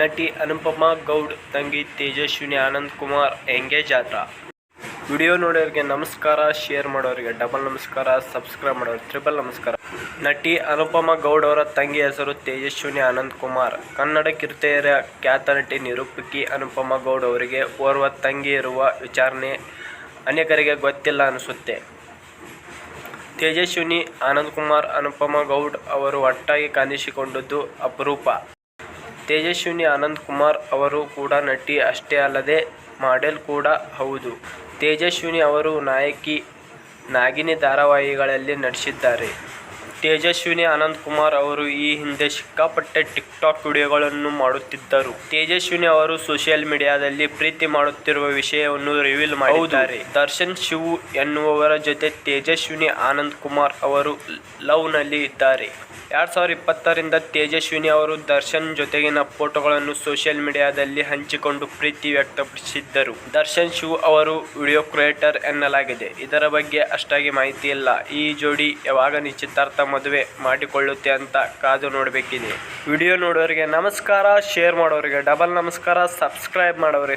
ನಟಿ ಅನುಪಮಾ ಗೌಡ್, ತಂಗಿ ತೇಜಸ್ವಿನಿ ಆನಂದ್ ಕುಮಾರ್ ಎಂಗೇಜ್ ಜಾತ್ರಾ? ವಿಡಿಯೋ ನೋಡೋರಿಗೆ ನಮಸ್ಕಾರ, ಶೇರ್ ಮಾಡೋರಿಗೆ ಡಬಲ್ ನಮಸ್ಕಾರ, ಸಬ್ಸ್ಕ್ರೈಬ್ ಮಾಡೋರಿಗೆ ತ್ರಿಬಲ್ ನಮಸ್ಕಾರ. ನಟಿ ಅನುಪಮಾ ಗೌಡ್ ಅವರ ತಂಗಿ ಹೆಸರು ತೇಜಸ್ವಿನಿ ಆನಂದ್ ಕುಮಾರ್. ಕನ್ನಡ ಕಿರುತೆಯರ ಖ್ಯಾತ ನಟಿ ನಿರೂಪಕಿ ಅನುಪಮಾ ಗೌಡ್ ಅವರಿಗೆ ಓರ್ವ ತಂಗಿ ಇರುವ ವಿಚಾರಣೆ ಅನೇಕರಿಗೆ ಗೊತ್ತಿಲ್ಲ ಅನಿಸುತ್ತೆ. ತೇಜಸ್ವಿನಿ, ಆನಂದ್ ಕುಮಾರ್, ಅನುಪಮಾ ಗೌಡ್ ಅವರು ಒಟ್ಟಾಗಿ ಕಾಣಿಸಿಕೊಂಡದ್ದು ಅಪರೂಪ. ತೇಜಸ್ವಿನಿ ಆನಂದ್ ಕುಮಾರ್ ಅವರು ಕೂಡ ನಟಿ ಅಷ್ಟೇ ಅಲ್ಲದೆ ಮಾಡೆಲ್ ಕೂಡ ಹೌದು. ತೇಜಸ್ವಿನಿ ಅವರು ನಾಯಕಿ ನಾಗಿನಿ ಧಾರಾವಾಹಿಗಳಲ್ಲಿ ನಟಿಸಿದ್ದಾರೆ. ತೇಜಸ್ವಿನಿ ಆನಂದ್ ಕುಮಾರ್ ಅವರು ಈ ಹಿಂದೆ ಸಿಕ್ಕಾಪಟ್ಟೆ ಟಿಕ್ ಟಾಕ್ ವಿಡಿಯೋಗಳನ್ನು ಮಾಡುತ್ತಿದ್ದರು. ತೇಜಸ್ವಿನಿ ಅವರು ಸೋಷಿಯಲ್ ಮೀಡಿಯಾದಲ್ಲಿ ಪ್ರೀತಿ ಮಾಡುತ್ತಿರುವ ವಿಷಯವನ್ನು ರಿವೀಲ್ ಮಾಡಿದ್ದಾರೆ. ದರ್ಶನ್ ಶಿವು ಎನ್ನುವವರ ಜೊತೆ ತೇಜಸ್ವಿನಿ ಆನಂದ್ ಕುಮಾರ್ ಅವರು ಲವ್ನಲ್ಲಿ ಇದ್ದಾರೆ. ಎರಡ್ ಸಾವಿರದ ಇಪ್ಪತ್ತರಿಂದ ತೇಜಸ್ವಿನಿ ಅವರು ದರ್ಶನ್ ಜೊತೆಗಿನ ಫೋಟೋಗಳನ್ನು ಸೋಷಿಯಲ್ ಮೀಡಿಯಾದಲ್ಲಿ ಹಂಚಿಕೊಂಡು ಪ್ರೀತಿ ವ್ಯಕ್ತಪಡಿಸಿದ್ದರು. ದರ್ಶನ್ ಶಿವ್ ಅವರು ವಿಡಿಯೋ ಕ್ರಿಯೇಟರ್ ಎನ್ನಲಾಗಿದೆ. ಇದರ ಬಗ್ಗೆ ಅಷ್ಟಾಗಿ ಮಾಹಿತಿ ಇಲ್ಲ. ಈ ಜೋಡಿ ಯಾವಾಗ ನಿಶ್ಚಿತಾರ್ಥ ಮದುವೆ ಮಾಡಿಕೊಳ್ಳುತ್ತೆ ಅಂತ ಕಾದು ನೋಡಬೇಕಿದೆ. ವಿಡಿಯೋ ನೋಡೋರಿಗೆ ನಮಸ್ಕಾರ, ಶೇರ್ ಮಾಡೋರಿಗೆ ಡಬಲ್ ನಮಸ್ಕಾರ, ಸಬ್ಸ್ಕ್ರೈಬ್ ಮಾಡೋರಿಗೆ